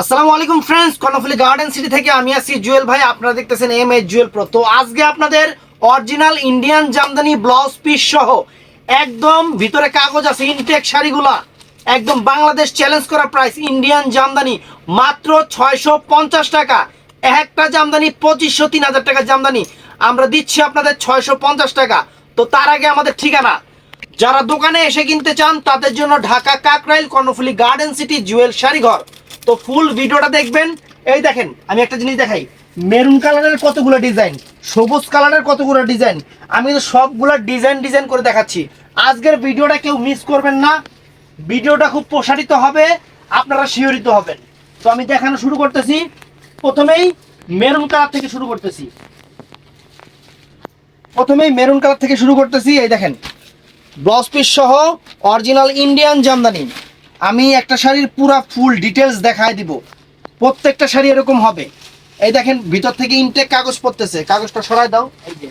আসসালামু আলাইকুম friends Karnaphuli garden city থেকে আমি আছি জুয়েল ভাই, আপনারা দেখতেছেন এম এ জুয়েল প্রো। তো আজকে আপনাদের original Indian jamdani blouse piece সহ একদম ভিতরে কাগজ আছে ইনটেক শাড়িগুলা, একদম বাংলাদেশ চ্যালেঞ্জ করা প্রাইস ইন্ডিয়ান জামদানি, মাত্র ছয়শো পঞ্চাশ টাকা। একটা জামদানি পঁচিশশো তিন হাজার টাকা জামদানি। আমরা দিচ্ছি আপনাদের ছয়শো পঞ্চাশ টাকা। তো তার আগে আমাদের ঠিকানা, যারা দোকানে এসে কিনতে চান, তাদের জন্য Dhaka Kakrail Karnaphuli garden city Jewel Sharighar. তো ফুল ভিডিওটা দেখবেন। এই দেখেন, আমি একটা জিনিস দেখাই। মেরুন কালারের কতগুলো ডিজাইন সবুজ কালারের কতগুলো ডিজাইন আমি তো সবগুলো ডিজাইন ডিজাইন করে দেখাচ্ছি। আজকের ভিডিওটা কেউ মিস করবেন না। ভিডিওটা খুব প্রসারিত হবে, আপনারা শিহরিত হবেন। তো আমি দেখানো শুরু করতেছি। প্রথমেই মেরুন কালার থেকে শুরু করতেছি। প্রথমেই মেরুন কালার থেকে শুরু করতেছি। এই দেখেন ব্লাউজ পিস সহ অরিজিনাল ইন্ডিয়ান জামদানি। আমি একটা শাড়ির পুরা ফুল ডিটেলস দেখায় দিব। প্রত্যেকটা শাড়ি এরকম হবে। এই দেখেন, ভিতর থেকে ইনটেক কাগজ পড়তেছে। কাগজটা সরাই দাও। এই যে।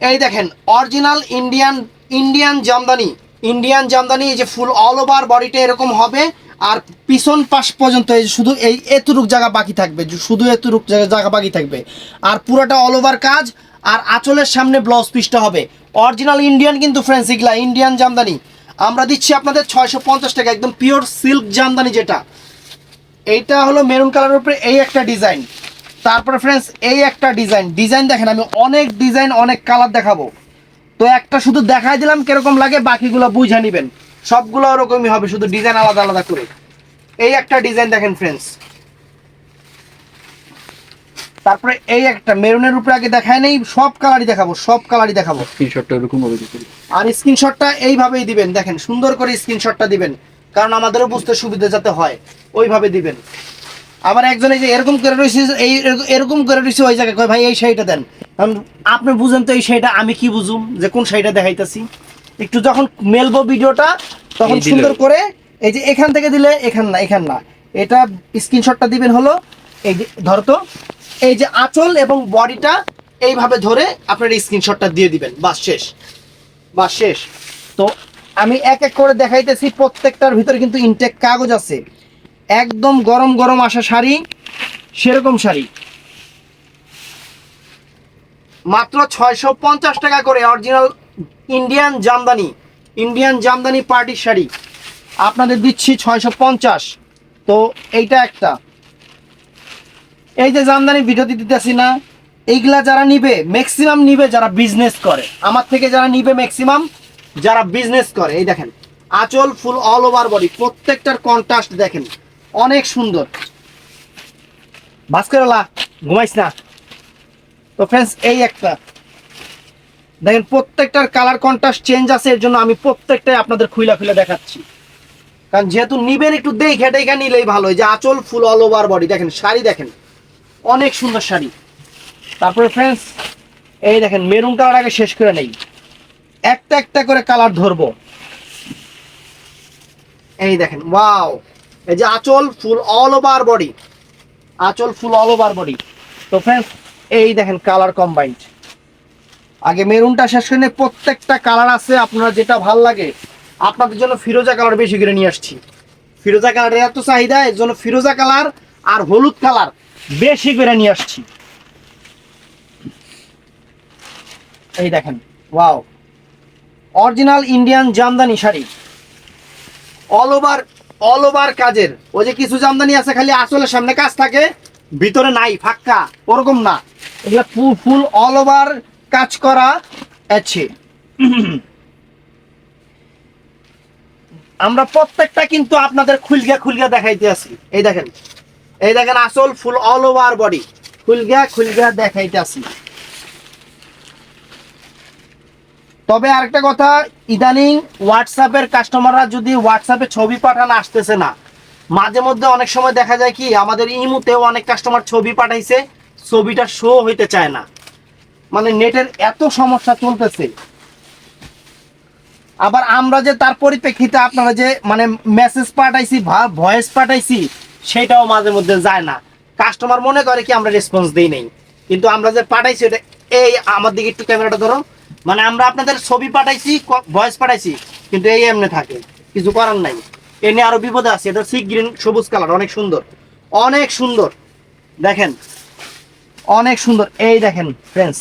এই দেখেন original Indian Indian jamdani. Indian jamdani, এই যে ফুল অল ওভার বডিটা এরকম হবে। আর পিছন পাশ পর্যন্ত এই শুধু এই এতটুক জায়গা বাকি থাকবে। শুধু এতটুক জায়গা বাকি থাকবে। আর পুরোটা অল ওভার কাজ। আর আঁচলের সামনে ব্লাউজ পিসটা হবে। অরিজিনাল ইন্ডিয়ান কিন্তু ফ্রেন্ডস এগুলা ইন্ডিয়ান জামদানি। আমরা দিচ্ছি আপনাদের ছয়শো পঞ্চাশ টাকা, একদম পিওর সিল্ক জামদানি যেটা। এইটা হলো মেরুন কালারের উপরে এই একটা ডিজাইন তারপরে ফ্রেন্ডস এই একটা ডিজাইন ডিজাইন দেখেন, আমি অনেক ডিজাইন অনেক কালার দেখাবো। তো একটা শুধু দেখাই দিলাম কীরকম লাগে, বাকিগুলো বুঝে নেবেন। সবগুলো ওরকমই হবে, শুধু ডিজাইন আলাদা আলাদা করে। এই একটা ডিজাইন দেখেন ফ্রেন্ডস তারপরে এই একটা মেরুনের উপরে আগে দেখায় নেই সব কালারই দেখাবো সব কালারই দেখাবো। স্ক্রিনশটটা এরকম ভাবে দিতে আর স্ক্রিনশটটা এইভাবেই দিবেন দেখেন সুন্দর করে স্ক্রিনশটটা দিবেন কারণ আমাদেরও বুঝতে সুবিধা যাতে হয় ওইভাবে দিবেন। আবার একজন এই যে এরকম করে রয়েছে এই এরকম- এরকম করে রয়েছে ওই জায়গায় কয় ভাই এই শাড়িটা দেন। কারণ আপনি বুঝেন তো এই শাড়িটা আমি কি বুঝুম যে কোন শাড়িটা দেখাইতেছি। একটু যখন মেলবো ভিডিওটা তখন সুন্দর করে এই যে এখান থেকে দিলে এখান না এখান না। এটা স্ক্রিনশটটা দিবেন হলো এই যে ধরতো এই যে আঁচল এবং বডিটা এইভাবে ধরে আপনার স্ক্রিনশটটা দিয়ে দিবেন। বাস, শেষ। বা শেষ। তো আমি এক এক করে দেখাইতেছি, প্রত্যেকটার ভিতরে কিন্তু ইনটেক কাগজ আছে। একদম গরম গরম আসা শাড়ি, সেরকম শাড়ি। মাত্র ছয়শো পঞ্চাশ টাকা করে original Indian jamdani Indian jamdani পার্টির শাড়ি। আপনাদের দিচ্ছি ছয়শো পঞ্চাশ। তো এইটা একটা। এই যে জামদানি ভিডিও দিতেছি না, এইগুলা যারা নিবে ম্যাক্সিমাম নিবে যারা বিজনেস করে। আমার থেকে যারা নিবে ম্যাক্সিমাম যারা বিজনেস করে। এই দেখেন, আঁচল ফুল অল ওভার বডি প্রত্যেকটার কন্ট্রাস্ট দেখেন, অনেক সুন্দর। ভাস্করলা, ঘুমাইস না। তো ফ্রেন্ডস এই একটা। দেখেন, প্রত্যেকটার কালার কন্ট্রাস্ট চেঞ্জ আছে, এর জন্য আমি প্রত্যেকটাই আপনাদের খুইলা খুলে দেখাচ্ছি। কারণ যেহেতু নিবেন, একটু দেখে দেখে নিলেই ভালো। যে আঁচল ফুল অল ওভার বডি দেখেন, শাড়ি দেখেন। অনেক সুন্দর শাড়ি। তারপরে ফ্রেন্ডস এই দেখেন মেরুন কালার আগে শেষ করে নেই। একটা একটা করে কালার ধরবো। এই দেখেন ওয়াও এই যে আঁচল ফুল অল ওভার বডি আঁচল ফুল অল ওভার বডি তো ফ্রেন্ডস এই দেখেন কালার কম্বাইন্ড আগে মেরুনটা শেষ করে প্রত্যেকটা কালার আছে, আপনারা যেটা ভালো লাগে। আপনাদের জন্য ফিরোজা কালার বেশি করে নিয়ে আসছি। ফিরোজা কালারের এত চাহিদা, এর জন্য ফিরোজা কালার আর হলুদ কালার বেশি করে নিয়ে আসছি। এই দেখেন, wow. Original Indian Jamdani sari. All over all over কাজের। ওই যে কিছু জামদানি আছে, খালি আসলে সামনে কাজ থাকে, ভিতরে নাই ফাক্কা ওরকম না। এগুলা ফুল অল ওভার কাজ করা আছে। আমরা প্রত্যেকটা কিন্তু আপনাদের খুলগা খুলগা দেখাইতে আছি এই দেখেন এই দেখেন আসল ফুল অল ওভার বডি খুলগা খুলগা দেখাইতে আছি তবে আরেকটা কথা, ইদানিং হোয়াটসঅ্যাপের কাস্টমাররা যদি হোয়াটসঅ্যাপে ছবি পাঠান আসতেছে না, মাঝে মধ্যে অনেক সময় দেখা যায় কি, আমাদের ইমুতেও অনেক কাস্টমার ছবি পাঠাইছে, ছবিটা শো হইতে চায় না। মানে নেটের এত সমস্যা চলতেছে। আবার আমরা যে তার পরিপ্রেক্ষিতে আপনারা যে মানে মেসেজ পাঠাইছি ভয়েস পাঠাইছি সেটাও মাঝে মধ্যে যায় না। কাস্টমার মনে করে কি আমরা রেসপন্স দিই নেই। কিন্তু আমরা যে পাঠাইছি ওটা, এই আমার দিকে একটু ক্যামেরাটা ধরো। মানে আমরা আপনাদের ছবি পাঠাইছি ভয়েস পাঠাইছি, কিন্তু এই এমনি থাকে, কিছু করার নাই। এ নিয়ে আরও বিপদে আছে, এটা সি গ্রিন সবুজ কালার অনেক সুন্দর। অনেক সুন্দর। দেখেন, অনেক সুন্দর। এই দেখেন ফ্রেন্ডস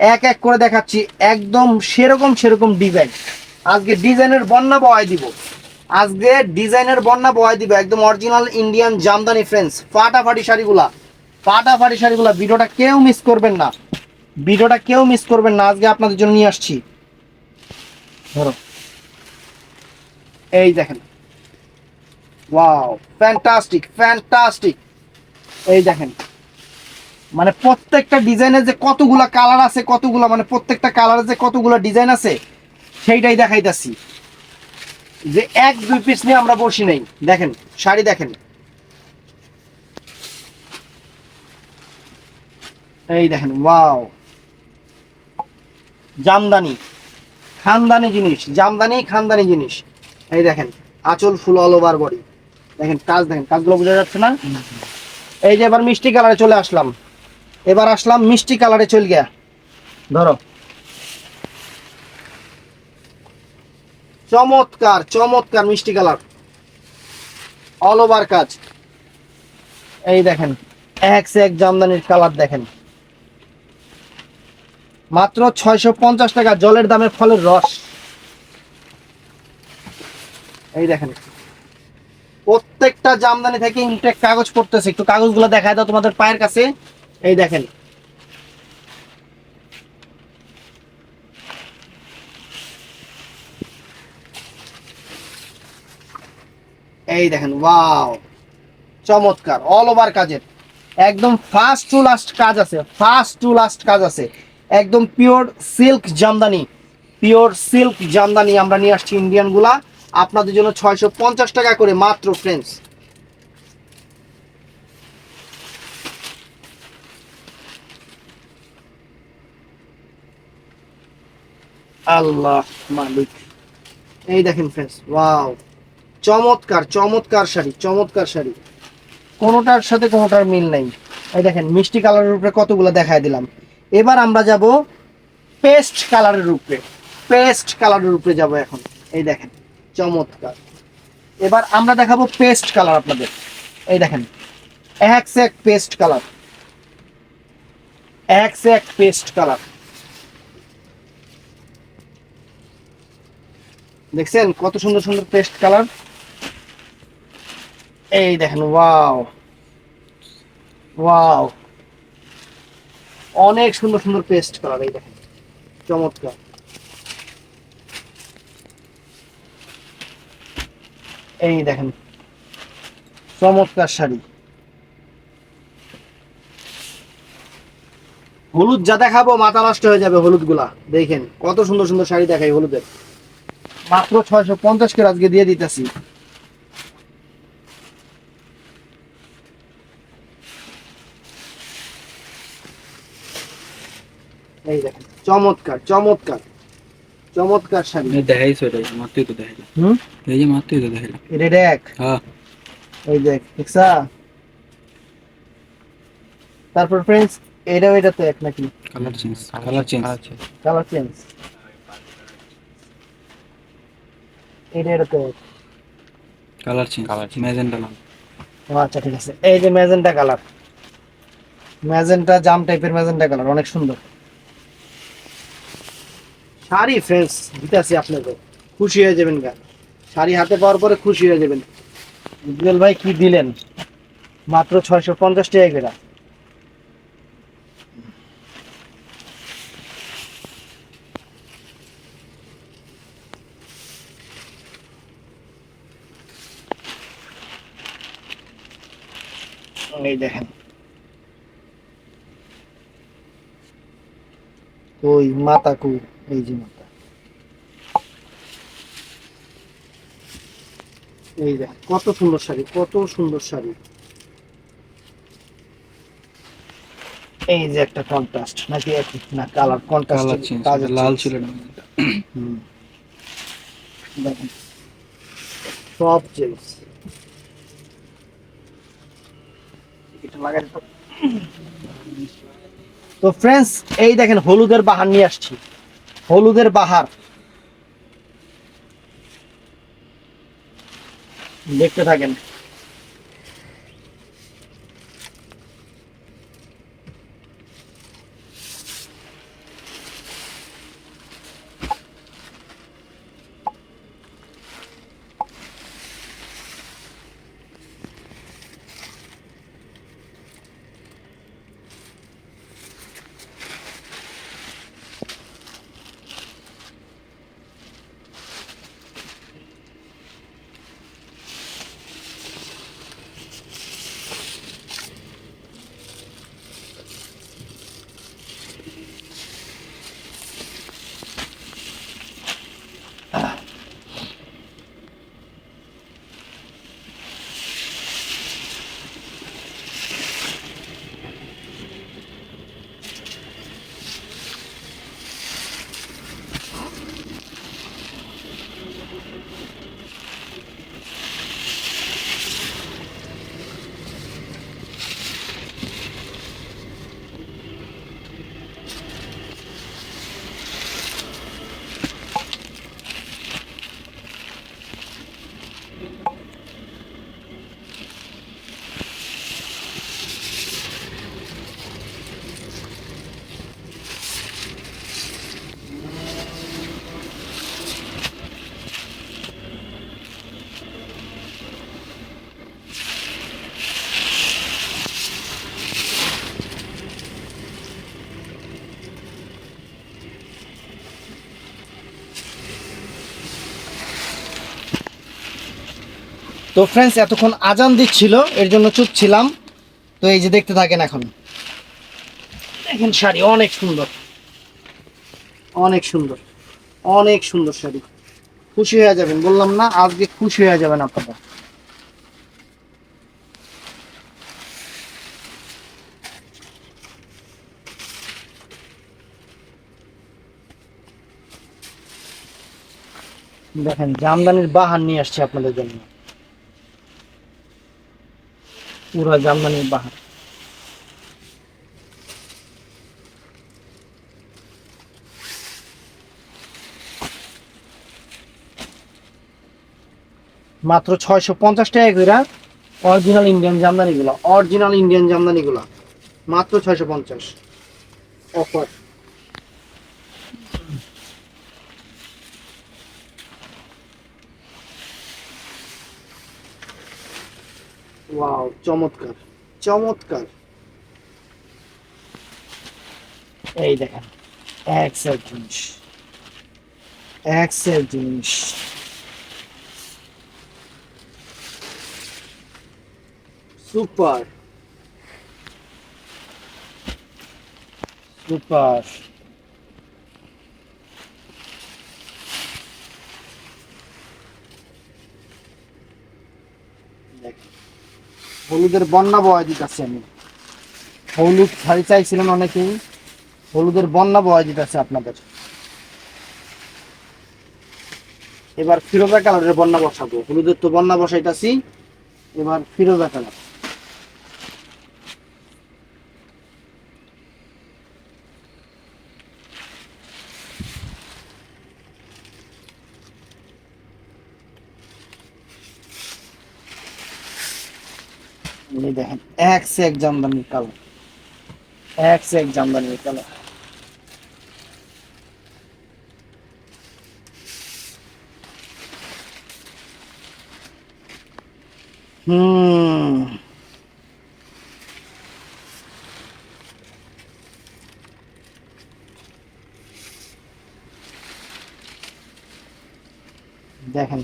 এক এক করে দেখাচ্ছি, একদম সেরকম সেরকম ডিজাইন আজকে ডিজাইনের বন্যা বয় দিব। আজকে ডিজাইনের বন্যা বয় দিব একদম অরিজিনাল ইন্ডিয়ান জামদানি ফ্রেন্ডস ফাটাফাটি শাড়িগুলা। ফাটাফাটি শাড়িগুলা। ভিডিওটা কেউ মিস করবেন না। ভিডিওটা কেউ মিস করবেন না। আজকে আপনাদের জন্য নিয়ে আসছি। ধরো। এই দেখেন। ওয়াও ফ্যান্টাস্টিক ফ্যান্টাস্টিক এই দেখেন। মানে প্রত্যেকটা ডিজাইনের যে কতগুলা কালার আছে, কতগুলা মানে প্রত্যেকটা কালারের যে কতগুলা ডিজাইন আছে, সেইটাই দেখাইতাছি। যে এক, দুই পিস নিয়ে আমরা বসি নাই। দেখেন, শাড়ি দেখেন। এই দেখেন, ওয়াও। জামদানি, খানদানি জিনিস, জামদানি, খানদানি জিনিস। এই দেখেন, আঁচল ফুল অল ওভার বডি দেখেন, কাজ দেখেন, কাজগুলো বোঝা যাচ্ছে না? এই যে এবার মিষ্টি কালারে চলে আসলাম। এবার আসলাম মিষ্টি কালারে চল গিয়া। ধরো। চমৎকার চমৎকার মিষ্টি কালার। অল ওভার কাজ। এই দেখেন, এক সে এক জামদানির কালার দেখেন। মাত্র ছয়শো পঞ্চাশ টাকা, জলের দামে ফলের রস। এই দেখেন প্রত্যেকটা জামদানি থেকে ইনটেক কাগজ পড়তেছে। একটু কাগজগুলো দেখায় দাও তোমাদের পায়ের কাছে। এই দেখেন এই দেখেন ওয়াও চমৎকার অল ওভার কাজের। একদম ফার্স্ট টু লাস্ট কাজ আছে ফার্স্ট টু লাস্ট কাজ আছে। একদম pure silk jamdani pure silk jamdani আমরা নিয়ে আসছি ইন্ডিয়ানগুলা আপনাদের জন্য ছয়শো পঞ্চাশ টাকা করে মাত্র ফ্রেন্ডস আল্লাহ মালিক। এই দেখেন ফ্রেন্ডস ওয়াও চমৎকার চমৎকার শাড়ি চমৎকার শাড়ি। কোনোটার সাথে কোনোটার মিল নাই। এই দেখেন, মিষ্টি কালারের উপরে কতগুলো দেখায় দিলাম। এবার আমরা যাব পেস্ট কালারের উপরে। পেস্ট কালারের উপরে যাব এখন। এই দেখেন, চমৎকার। এবার আমরা দেখাবো পেস্ট কালার আপনাদের। এই দেখেন, এক এক পেস্ট কালার। এক এক পেস্ট কালার। দেখছেন কত সুন্দর সুন্দর পেস্ট কালার? এই দেখেন ওয়াও ওয়াও অনেক সুন্দর সুন্দর পেস্ট কালার এই দেখেন। চমৎকার। এই দেখেন, চমৎকার শাড়ি। হলুদ যা দেখাবো, মাথা নষ্ট হয়ে যাবে হলুদগুলা দেখেন, কত সুন্দর সুন্দর শাড়ি দেখাই হলুদের। মাত্র ছয়শো পঞ্চাশ করে আজকে দিয়ে দিতেছি। এই দেখেন চমৎকার চমৎকার চমৎকার শাড়ি। দেখাইছো এটা মাত্রই তো দেখাইলাম। হুম? এই যে মাত্রই তো দেখাইলাম। এটা দেখ। হ্যাঁ। এই দেখ দেখছা? তারপর ফ্রেন্ডস এটাও এটা তো এক নাকি? Colour change colour change colour change এটা এটা তো এক। কালার চেঞ্জ ম্যাজেন্টা নাম ও আচ্ছা ঠিক আছে। এই যে ম্যাজেন্টা কালার ম্যাজেন্টা জাম টাইপের ম্যাজেন্টা কালার অনেক সুন্দর। শাড়ি ফ্রেন্ডস দিতেছি আপনাকে খুশি হয়ে যাবেন গা। শাড়ি হাতে পাওয়ার পরে খুশি হয়ে যাবেন। উজ্জ্বল ভাই কি দিলেন? মাত্র ছয়শো পঞ্চাশ টাকা করে এই দেখেন। ওই মাতা কু এই যে মাতা। এই দেখেন কত সুন্দর শাড়ি কত সুন্দর শাড়ি। এই যে একটা কন্ট্রাস্ট নাকি একই না কালার কন্ট্রাস্ট কালার লাল ছিল না। দেখেন। সব চেঞ্জ এটা লাগাই তো ফ্রেন্ডস এই দেখেন হলুদের বাহার নিয়ে আসছি। হলুদের বাহার। দেখতে থাকেন। তো ফ্রেন্ডস এতক্ষণ আজান দিচ্ছিল, এর জন্য চুপ ছিলাম। তো এই যে দেখতে থাকেন এখন। দেখেন শাড়ি, অনেক সুন্দর। অনেক সুন্দর। অনেক সুন্দর শাড়ি। খুশি হয়ে যাবেন, বললাম না, আজকে খুশি হয়ে যাবেন আপনারা। দেখেন, জামদানির বাহান নিয়ে আসছে আপনাদের জন্য। পুরা জামদানির বাহার। মাত্র ছয়শো পঞ্চাশ টাকা করে অরিজিনাল ইন্ডিয়ান জামদানিগুলো অরিজিনাল ইন্ডিয়ান জামদানিগুলো। মাত্র ছয়শো পঞ্চাশ। অফার ওয়াও চমৎকার চমৎকার। এই দেখেন এক সেট জিনিস এক সেট জিনিস। সুপার সুপার দেখেন হলুদের বন্যা বয়া দিতেছি আমি। হলুদ শাড়ি চাইছিলেন অনেকেই, হলুদের বন্যা বয়া দিতেছে আপনাদের। এবার ফিরোজা কালারের বন্যা বসাবো। হলুদের তো বন্যা বসাইতাছি, এবার ফিরোজা কালার এই দেখেন এক সে এক জামদানির কালার এক সে এক জামদানির কালার হুম দেখেন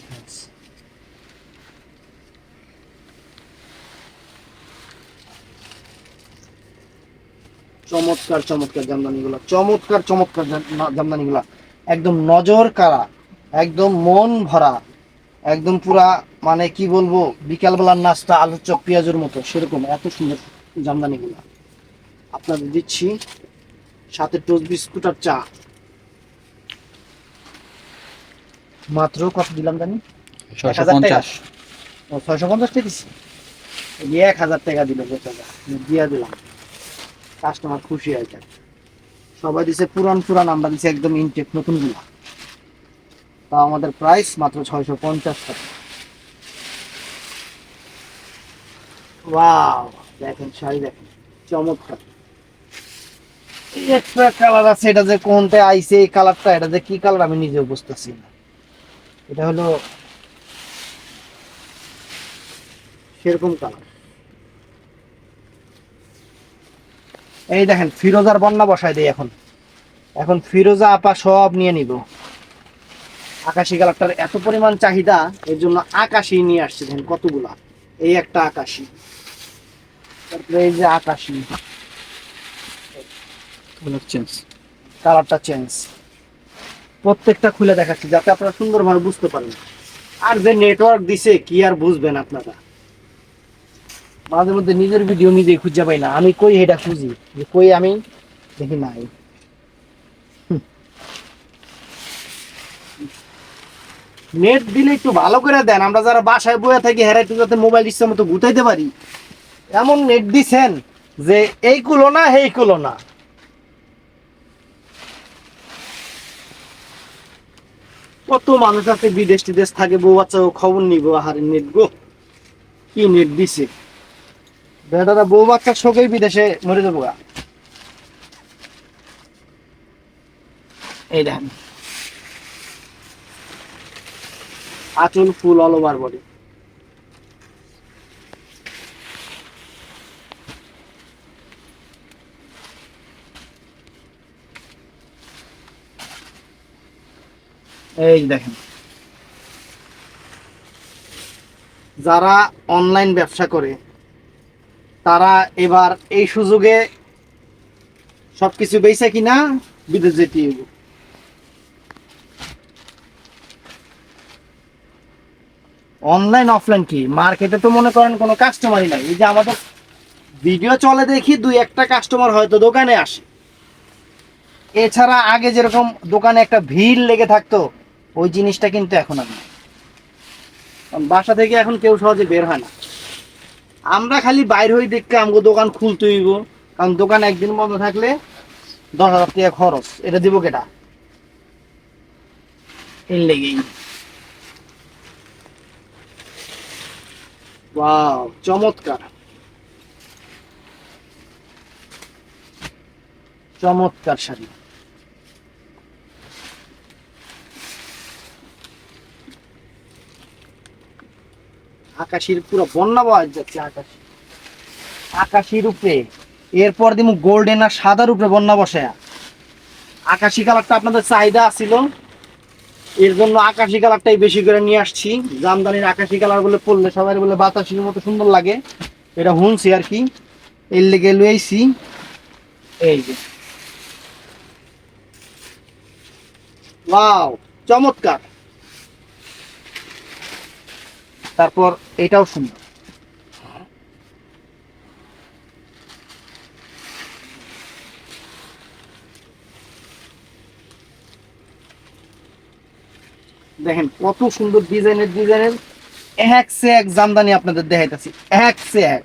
চমৎকার চমৎকার জামদানিগুলো চমৎকার চমৎকার জাম- জামদানিগুলো। একদম নজর কারা একদম মন ভরা একদম পুরা মানে কি বলব বিকালবেলার নাস্তা আলু চপ পেঁয়াজের মতো সেরকম এত সুন্দর জামদানিগুলো। আপনাদের দিচ্ছি সাথে টোস্ট বিস্কুট আর চা। মাত্র কত দিলাম জানি? ছয়শো পঞ্চাশ। ছয়শো পঞ্চাশ টাকা দিচ্ছি এক হাজার টাকা দিল বেচারা দিয়ে দিলাম। কাস্টমার খুশি হয়ে যায়। সবাই দিছে পুরান পুরান আমরা দিছি একদম ইনটেক নতুনগুলা তা আমাদের প্রাইস মাত্র ছয়শো পঞ্চাশ টাকা। ওয়াও দেখেন শাড়ি দেখেন, চমৎকার। কালার আছে, এটা যে কোনটা আইছে, এই কালারটা এটা যে কি কালার আমি নিজেও বুঝতেছি না। এটা হলো সেরকম কালার এই দেখেন ফিরোজার বন্যা বসায় দেই এখন। এখন ফিরোজা আপা সব নিয়ে নিব। আকাশি কালারটার এত পরিমাণ চাহিদা এর জন্য আকাশি নিয়ে আসছে দেখেন কতগুলা। এই একটা আকাশি। তারপরে এই যে আকাশি। চেঞ্জ কালারটা চেঞ্জ প্রত্যেকটা খুলে দেখাচ্ছি যাতে আপনারা সুন্দরভাবে বুঝতে পারেন। আর যে নেটওয়ার্ক দিছে কি আর বুঝবেন আপনারা? মাঝে মধ্যে নিজের ভিডিও নিজেই খুঁজে পাই না। আমি কই এটা খুঁজি? যে কই আমি দেখি নাই। নেট দিলে একটু ভালো করে দেন। আমরা যারা বাসায় বয়ে থাকি হেরা একটু যাতে মোবাইল ইচ্ছা মতো গুটাইতে পারি। এমন নেট দিছেন যে এই কুলো না এই কুলো না। কত মানুষ আছে বিদেশ টিদেশ থাকে, বউ বাচ্চা খবর নিব, আহারে নেট গো। কি নেট দিছে? বেটারা বউ বাচ্চার শোকেই বিদেশে মরে যাব। এই দেখেন। আচল ফুল অল ওভার বডি এই দেখেন। যারা অনলাইন ব্যবসা করে তারা এবার এই সুযোগে সবকিছু বেচে কিনা বিদেশ যেতে অনলাইন, অফলাইন কি? মার্কেটে তো মনে করেন কোনো কাস্টমারই নাই। এই যে আমাদের ভিডিও চলে দেখি, দুই একটা কাস্টমার হয়তো দোকানে আসে। এছাড়া আগে যেরকম দোকানে একটা ভিড় লেগে থাকতো, ওই জিনিসটা কিন্তু এখন আর বাসা থেকে এখন কেউ সহজে বের হয় না। আমরা খালি বাইর হই দেখতে আমগো দোকান খুলতে হইব। কারণ দোকান একদিন বন্ধ থাকলে দশ হাজার টাকা খরচ। এটা দিব কেটা? এর লেগেই। চমৎকার। চমৎকার শাড়ি। আকাশের পুরো বন্যা পাওয়া যাচ্ছে আকাশ। আকাশের উপরে, এরপর দিব গোল্ডেন আর সাদার উপরে বন্যা বসে। আকাশি কালারটা আপনাদের চাহিদা ছিল এর জন্য আকাশি কালারটাই বেশি করে নিয়ে আসছি। জামদানির আকাশি কালার বলে পড়লে সবাই বলে, বাতাসির মতো সুন্দর লাগে। এটা শুনছি আর কি। এর লেগে লুয়েছি এই যে। চমৎকার! তারপর এটাও সুন্দর। দেখেন কত সুন্দর ডিজাইনের ডিজাইনের এক সে এক জামদানি আপনাদের দেখাইতেছি, এক সে এক।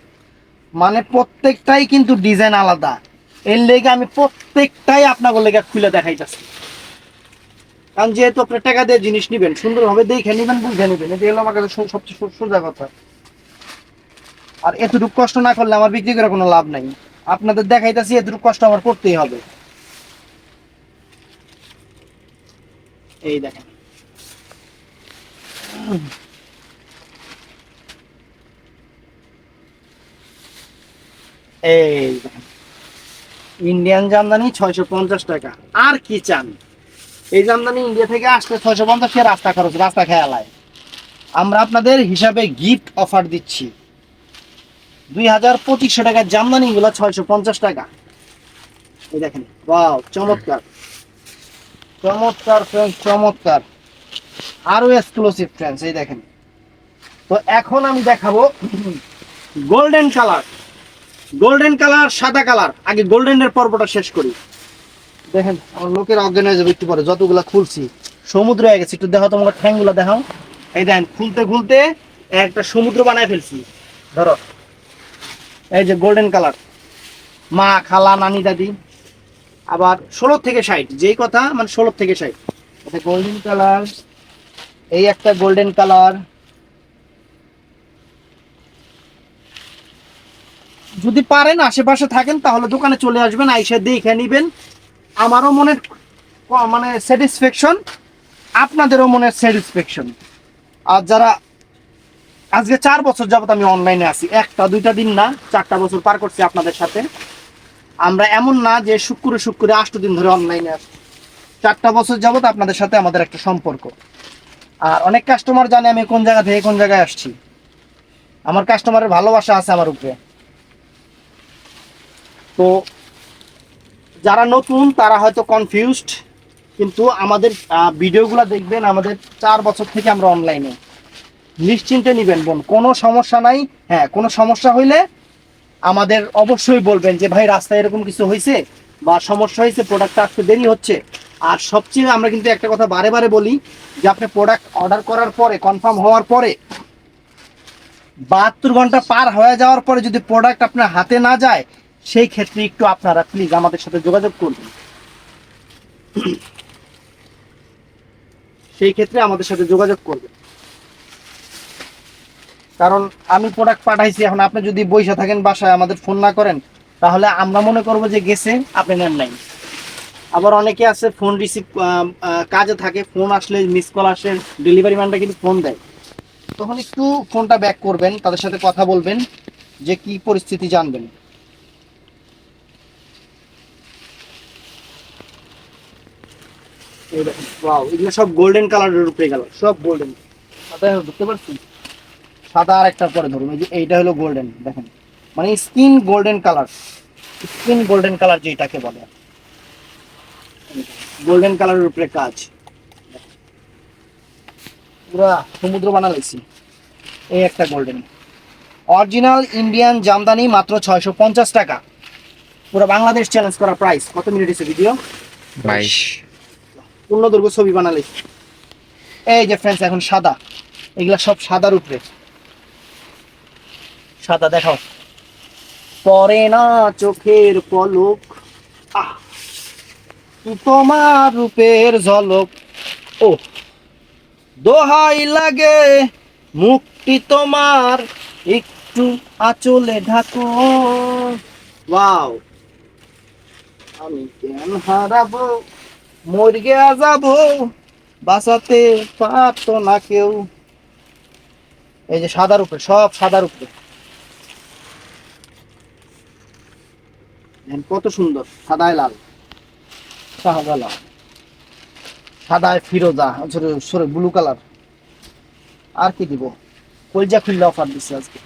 মানে প্রত্যেকটাই কিন্তু ডিজাইন আলাদা। এর লেগে আমি প্রত্যেকটাই আপনাদের লেগে খুলে দেখাইতেছি। কারণ যেহেতু আপনি টাকা দিয়ে জিনিস নিবেন, সুন্দরভাবে দেখে নিবেন, বুঝে নিবেন। এটা হলো আমার কাছে সব- সবচেয়ে সোজা কথা। আর এতটুকু কষ্ট না করলে আমার বিক্রি করে কোনো লাভ নাই। আপনাদের দেখাইতেছি, এতটুকু কষ্ট আমার করতেই হবে। এই দেখেন। এই ইন্ডিয়ান জামদানি ছয়শো পঞ্চাশ টাকা। আর কি চান? এই জামদানি ইন্ডিয়া থেকে আসতে ছয়শো পঞ্চাশ টাকা রাস্তা খরচ, রাস্তা খেয়ালায়। আমরা আপনাদের হিসাবে গিফট অফার দিচ্ছি। দুই হাজার পঁচিশশো টাকার জামদানি গুলো ছয়শো পঞ্চাশ টাকা। এই দেখেন ওয়াও চমৎকার। চমৎকার ফ্রেন্ডস চমৎকার। আরও এক্সক্লুসিভ ফ্রেন্ডস এই দেখেন। তো এখন আমি দেখাবো গোল্ডেন কালার গোল্ডেন কালার সাদা কালার আগে গোল্ডেনের পর্বটা শেষ করি। দেখেন লোকের অজ্ঞান হয়ে যাবে একটু পরে, যতগুলা খুলছি। সমুদ্র হয়ে গেছে, একটু তোমার ঠ্যাংগুলো দেখাও। এই দেখেন খুলতে খুলতে একটা সমুদ্র বানায় ফেলছি। ধরো, এই যে গোল্ডেন কালার মা, খালা, নানি, দাদি, আবার ষোলো থেকে ষাট, যেই কথা মানে ষোলো থেকে ষাট। এটা গোল্ডেন কালার এই একটা গোল্ডেন কালার যদি পারেন, আশেপাশে থাকেন, তাহলে দোকানে চলে আসবেন, আইসা দেখে নিবেন। আমারও মনে মানে স্যাটিসফ্যাকশন আপনাদেরও মনের স্যাটিসফ্যাকশন আর যারা আজকে চার বছর যাবত আমি অনলাইনে আছি, একটা, দুইটা দিন না, চারটা বছর পার করছি আপনাদের সাথে। আমরা এমন না যে শুক্রে শুক্রে আষ্ট দিন ধরে অনলাইনে আসি চারটা বছর যাবত আপনাদের সাথে আমাদের একটা সম্পর্ক। আর অনেক কাস্টমার জানে আমি কোন জায়গা থেকে কোন জায়গায় আসছি। আমার কাস্টমারের ভালোবাসা আছে আমার উপরে। তো যারা নতুন, তারা হয়তো কনফিউজড কিন্তু আমাদের ভিডিওগুলো দেখবেন আমাদের চার বছর থেকে আমরা অনলাইনে নিশ্চিন্তে নিবেন বোন, কোনো সমস্যা নাই। হ্যাঁ কোনো সমস্যা হইলে আমাদের অবশ্যই বলবেন যে, ভাই, রাস্তায় এরকম কিছু হয়েছে বা সমস্যা হয়েছে প্রোডাক্টটা আসতে দেরি হচ্ছে। আর সবচেয়ে আমরা কিন্তু একটা কথা বারে বারে বলি যে, আপনি প্রোডাক্ট অর্ডার করার পরে কনফার্ম হওয়ার পরে, বাহাত্তর ঘণ্টা পার হয়ে যাওয়ার পরে যদি প্রোডাক্ট আপনার হাতে না যায় সেই ক্ষেত্রে একটু আপনারা প্লিজ আমাদের সাথে যোগাযোগ করবেন সেই ক্ষেত্রে আমাদের সাথে যোগাযোগ করবেন। কারণ আমি প্রোডাক্ট পাঠাইছি, এখন আপনি যদি বইসা থাকেন, বাসায় আমাদের ফোন না করেন, তাহলে আমরা মনে করব যে গেছে, আপনি নেন নাই। আবার অনেকে আছে ফোন রিসিভ কাজে থাকে ফোন আসলে মিস কল আসে ডেলিভারি ম্যানটা কিন্তু ফোন দেয়। তখন একটু ফোনটা ব্যাক করবেন, তাদের সাথে কথা বলবেন, যে কি পরিস্থিতি জানবেন। এই দেখেন, এগুলো সব গোল্ডেন কালারের উপরে গেল সব গোল্ডেন বুঝতে পারছি? সাদা আর একটা পরে ধরুন এই যে এইটা হলো গোল্ডেন দেখেন। মানে skin golden colour skin golden colour যেটাকে বলে। গোল্ডেন কালারের উপরে কাজ। পুরা সমুদ্র বানালাইছি। এই একটা গোল্ডেন অরিজিনাল ইন্ডিয়ান জামদানি মাত্র ছয়শো পঞ্চাশ টাকা। পুরো বাংলাদেশ চ্যালেঞ্জ করা প্রাইস কত মিনিট এসে ভিডিও বাইশ। পূর্ণদৈর্ঘ্য ছবি বানালে। এই যে ফ্রেন্ডস এখন সাদা। এগুলা সব সাদার উপরে। সাদা দেখাও। পরে না চোখের পলক। তোমার রূপের ঝলক। ও! দোহাই লাগে মুক্তি তোমার। একটু আঁচলে ঢাকো। ওয়াও! আমি কেন হারাবো? মরগে যাব, বাঁচাতে পারতো না কেউ। এই যে সাদার উপরে, সব সাদার উপরে। কত সুন্দর, সাদায় লাল। সাদা লাল। সাদায় ফিরোজা, সরে ব্লু কালার আর কি দিব? কলজা খুললে অফার দিচ্ছে আজকে।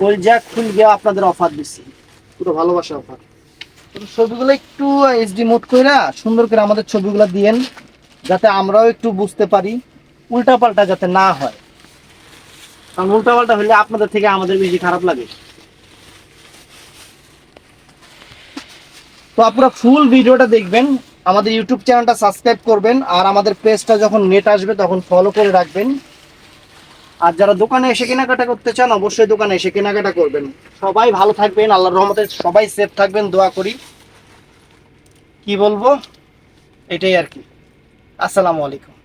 কলজা খুলবে আপনাদের অফার দিচ্ছি পুরো ভালোবাসা অফার ছবিগুলো একটু এইচডি মোড করে সুন্দর করে আমাদের ছবিগুলো দিয়েন, যাতে আমরাও একটু বুঝতে পারি, উল্টাপাল্টা যাতে না হয়। কারণ উল্টাপাল্টা হলে আপনাদের থেকে আমাদের বেশি খারাপ লাগে। তো আপনারা ফুল ভিডিওটা দেখবেন, আমাদের ইউটিউব চ্যানেলটা সাবস্ক্রাইব করবেন, আর আমাদের পেজটা যখন নেট আসবে তখন ফলো করে রাখবেন। আর যারা দোকানে এসে কেনাকাটা করতে চান, অবশ্যই দোকানে এসে কেনাকাটা করবেন। সবাই ভালো থাকবেন, আল্লাহর রহমতে সবাই সেফ থাকবেন, দোয়া করি। কি বলব? এটাই আর কি। আসসালামু আলাইকুম।